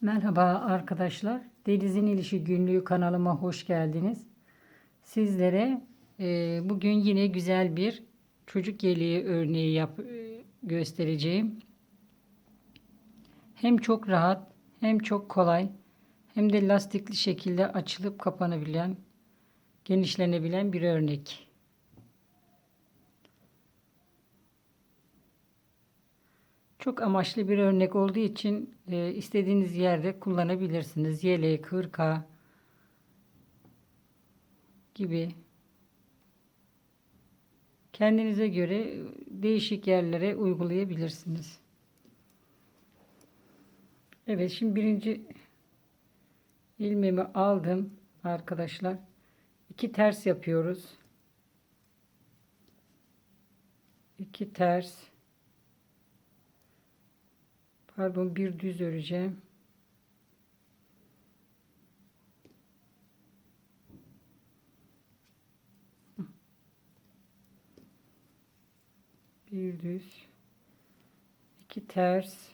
Merhaba arkadaşlar. Deniz'in İlişi Günlüğü kanalıma hoş geldiniz. Sizlere e, bugün yine güzel bir çocuk yeleği örneği yap, e, göstereceğim. Hem çok rahat hem çok kolay hem de lastikli şekilde açılıp kapanabilen, genişlenebilen bir örnek. Çok amaçlı bir örnek olduğu için e, istediğiniz yerde kullanabilirsiniz. Yelek, hırka gibi. Kendinize göre değişik yerlere uygulayabilirsiniz. Evet şimdi birinci ilmeğimi aldım arkadaşlar. İki ters yapıyoruz. İki ters. Pardon bir düz öreceğim. Bir düz. iki ters.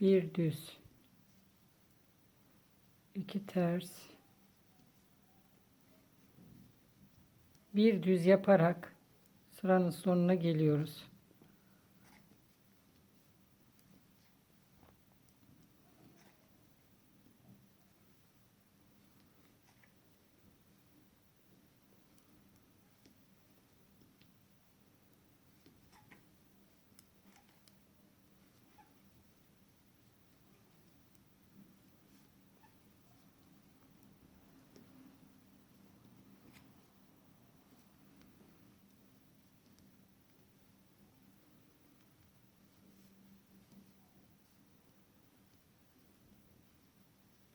Bir düz. iki ters. Bir düz yaparak sıranın sonuna geliyoruz.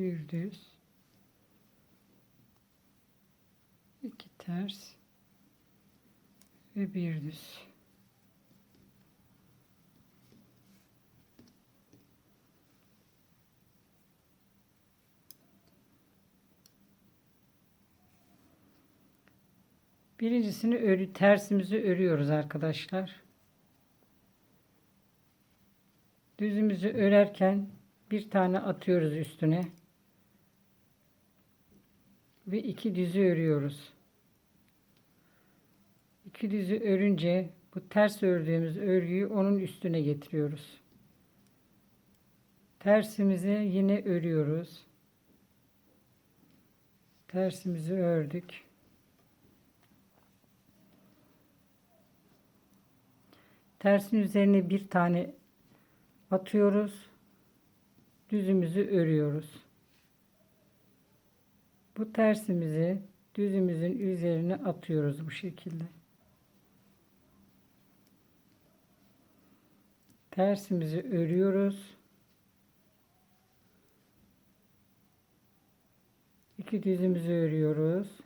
Bir düz. İki ters. Ve bir düz. Birincisini örü tersimizi örüyoruz arkadaşlar. Düzümüzü örerken bir tane atıyoruz üstüne ve iki düzü örüyoruz. İki düzü örünce bu ters ördüğümüz örgüyü onun üstüne getiriyoruz. Tersimizi yine örüyoruz. Tersimizi ördük. Tersin üzerine bir tane atıyoruz. Düzümüzü örüyoruz. Bu tersimizi düzümüzün üzerine atıyoruz bu şekilde. Tersimizi örüyoruz. İki düzümüzü örüyoruz.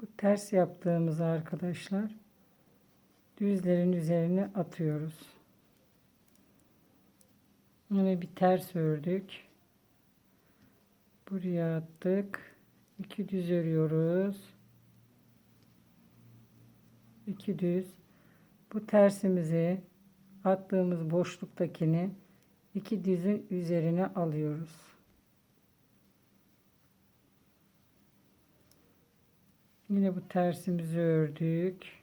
Bu ters yaptığımız arkadaşlar düzlerin üzerine atıyoruz. Yine bir ters ördük. Buraya attık. İki düz örüyoruz. İki düz. Bu tersimizi attığımız boşluktakini iki düzün üzerine alıyoruz. Yine bu tersimizi ördük.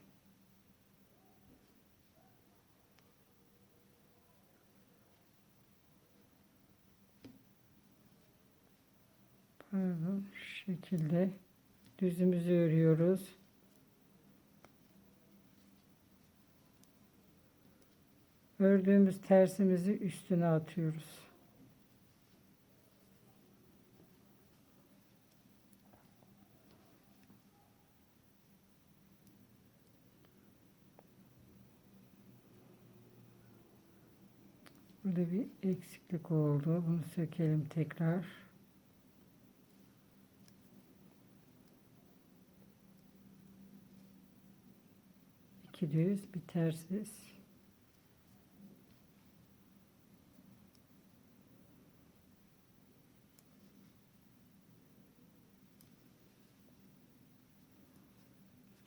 Pardon, şu şekilde düzümüzü örüyoruz. Ördüğümüz tersimizi üstüne atıyoruz. Burada bir eksiklik oldu. Bunu sökelim tekrar. Düz bir tersiz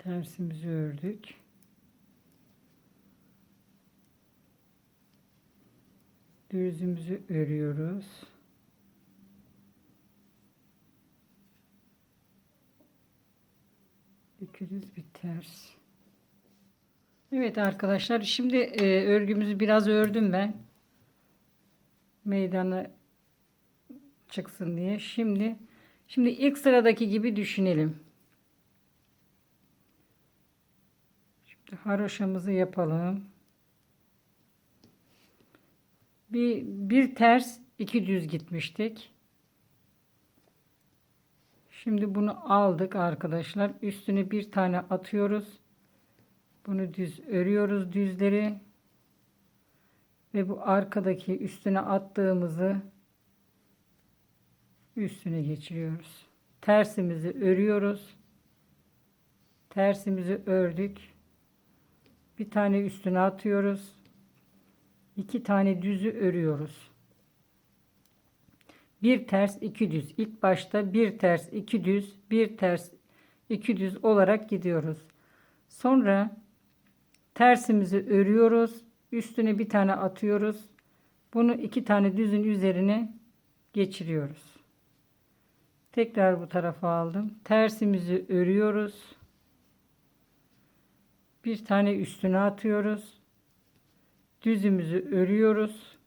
Tersimizi ördük. Düzümüzü örüyoruz. İki düz bir ters. Evet arkadaşlar şimdi e, örgümüzü biraz ördüm ben. Meydana çıksın diye. Şimdi şimdi ilk sıradaki gibi düşünelim. Şimdi haroşamızı yapalım. Bir, bir ters iki düz gitmiştik. Şimdi bunu aldık arkadaşlar. Üstüne bir tane atıyoruz. Bunu düz örüyoruz düzleri. Ve bu arkadaki üstüne attığımızı üstüne geçiriyoruz. Tersimizi örüyoruz. Tersimizi ördük. Bir tane üstüne atıyoruz. İki tane düzü örüyoruz. Bir ters iki düz. İlk başta bir ters iki düz, bir ters iki düz olarak gidiyoruz. Sonra tersimizi örüyoruz. Üstüne bir tane atıyoruz. Bunu iki tane düzün üzerine geçiriyoruz. Tekrar bu tarafa aldım. Tersimizi örüyoruz. Bir tane üstüne atıyoruz. Düzümüzü örüyoruz.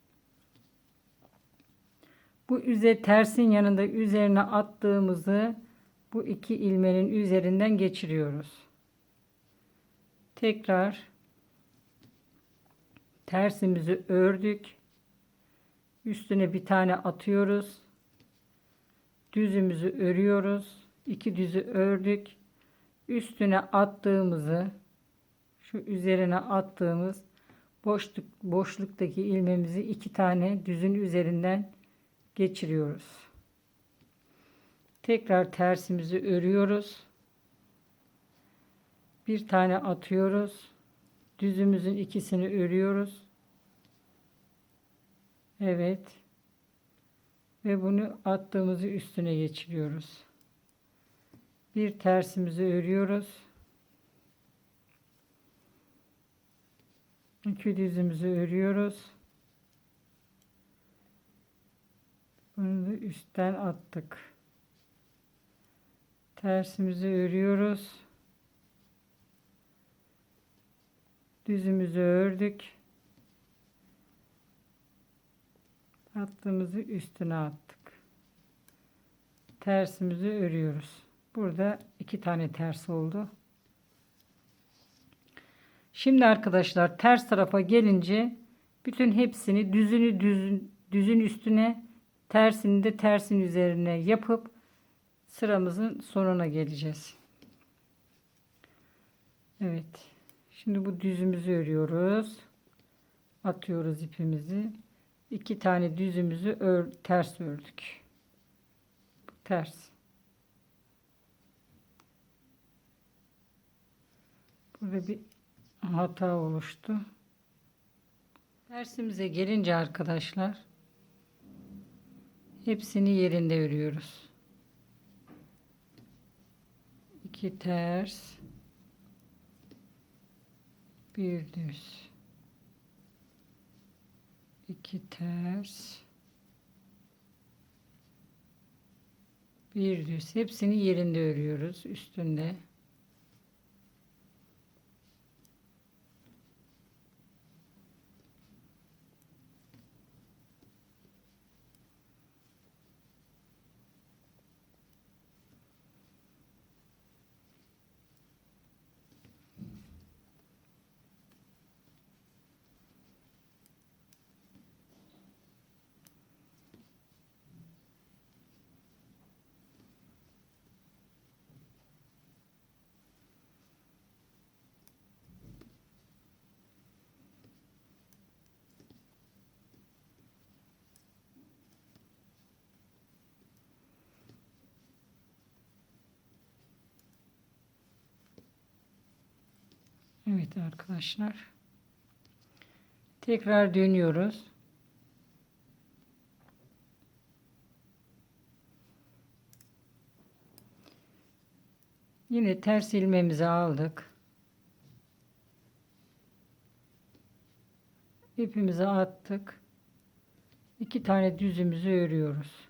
Bu üze tersin yanında üzerine attığımızı bu iki ilmenin üzerinden geçiriyoruz. Tekrar tersimizi ördük. Üstüne bir tane atıyoruz. Düzümüzü örüyoruz. İki düzü ördük. Üstüne attığımızı şu üzerine attığımız boşluk boşluktaki ilmemizi iki tane düzün üzerinden geçiriyoruz. Tekrar tersimizi örüyoruz. Bir tane atıyoruz. Düzümüzün ikisini örüyoruz. Evet. Ve bunu attığımızı üstüne geçiriyoruz. Bir tersimizi örüyoruz. İki düzümüzü örüyoruz. Bunu da üstten attık. Tersimizi örüyoruz. Düzümüzü ördük. Attığımızı üstüne attık. Tersimizi örüyoruz. Burada iki tane ters oldu. Şimdi arkadaşlar ters tarafa gelince bütün hepsini düzünü düzün, düzün üstüne tersini de tersin üzerine yapıp sıramızın sonuna geleceğiz. Evet. Şimdi bu düzümüzü örüyoruz. Atıyoruz ipimizi. İki tane düzümüzü ör, ters ördük. Ters. Burada bir hata oluştu. Tersimize gelince arkadaşlar hepsini yerinde örüyoruz. İki ters bir düz. İki ters. Bir düz. Hepsini yerinde örüyoruz. Üstünde Evet arkadaşlar. Tekrar dönüyoruz. Yine ters ilmeğimizi aldık. İpimizi attık. İki tane düzümüzü örüyoruz.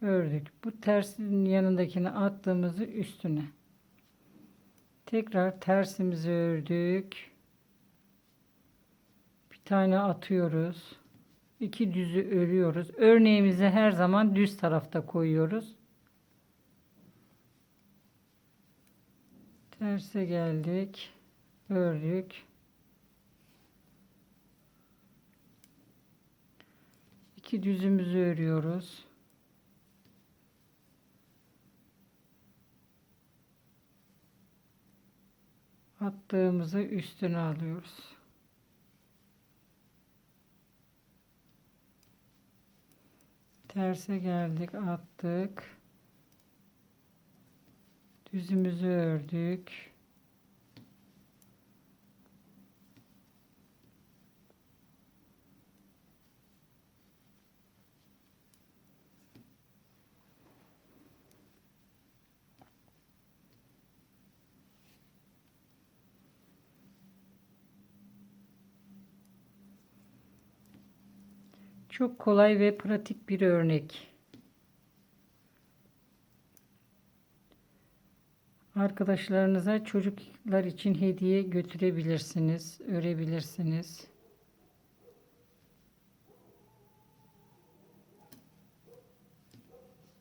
Ördük. Bu tersin yanındakini attığımızı üstüne. Tekrar tersimizi ördük. Bir tane atıyoruz. İki düzü örüyoruz. Örneğimizi her zaman düz tarafta koyuyoruz. Terse geldik. Ördük. İki düzümüzü örüyoruz. Attığımızı üstüne alıyoruz. Terse geldik, attık. Düzümüzü ördük. Çok kolay ve pratik bir örnek. Arkadaşlarınıza çocuklar için hediye götürebilirsiniz, örebilirsiniz.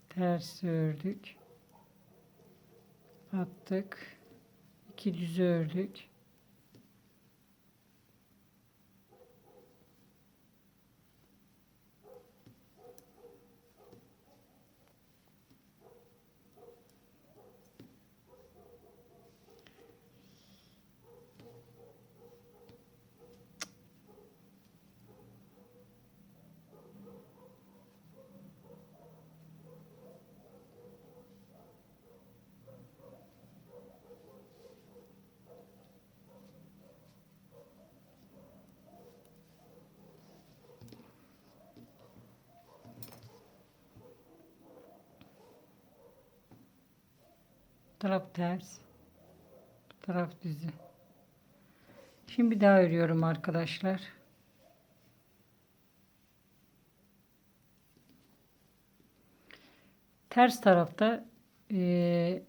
Ters ördük. Attık. iki düz ördük. Taraf ters. Bu taraf düzü. Şimdi bir daha örüyorum arkadaşlar. Ters tarafta e,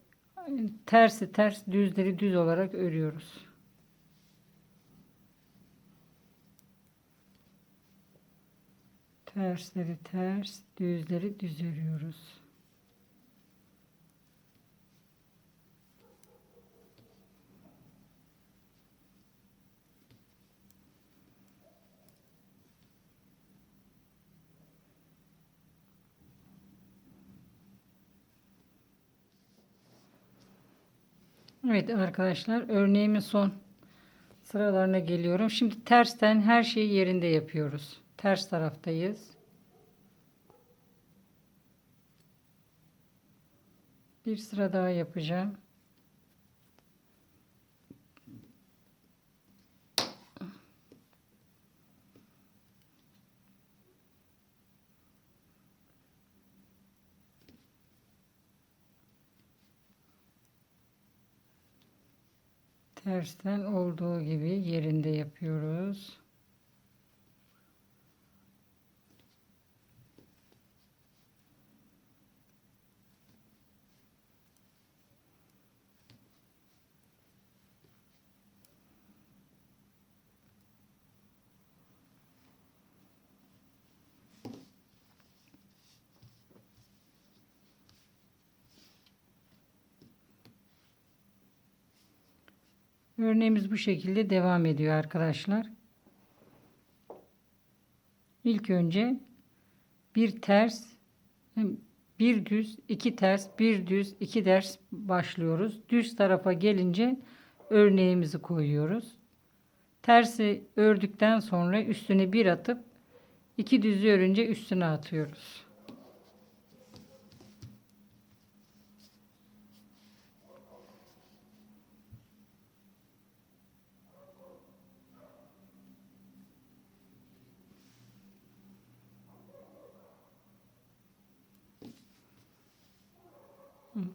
tersi ters düzleri düz olarak örüyoruz. Tersleri ters, düzleri düz örüyoruz. Evet arkadaşlar örneğimin son sıralarına geliyorum. Şimdi tersten her şeyi yerinde yapıyoruz. Ters taraftayız. Bir sıra daha yapacağım. Tersten olduğu gibi yerinde yapıyoruz. Örneğimiz bu şekilde devam ediyor arkadaşlar. İlk önce bir ters, bir düz, iki ters, bir düz, iki ters başlıyoruz. Düz tarafa gelince örneğimizi koyuyoruz. Tersi ördükten sonra üstüne bir atıp iki düzü örünce üstüne atıyoruz.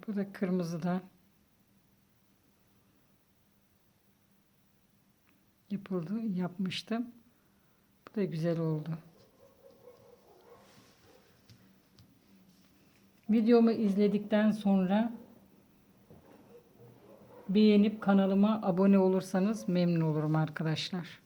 Bu da kırmızıdan. Yapıldı, yapmıştım. Bu da güzel oldu. Videomu izledikten sonra beğenip kanalıma abone olursanız memnun olurum arkadaşlar.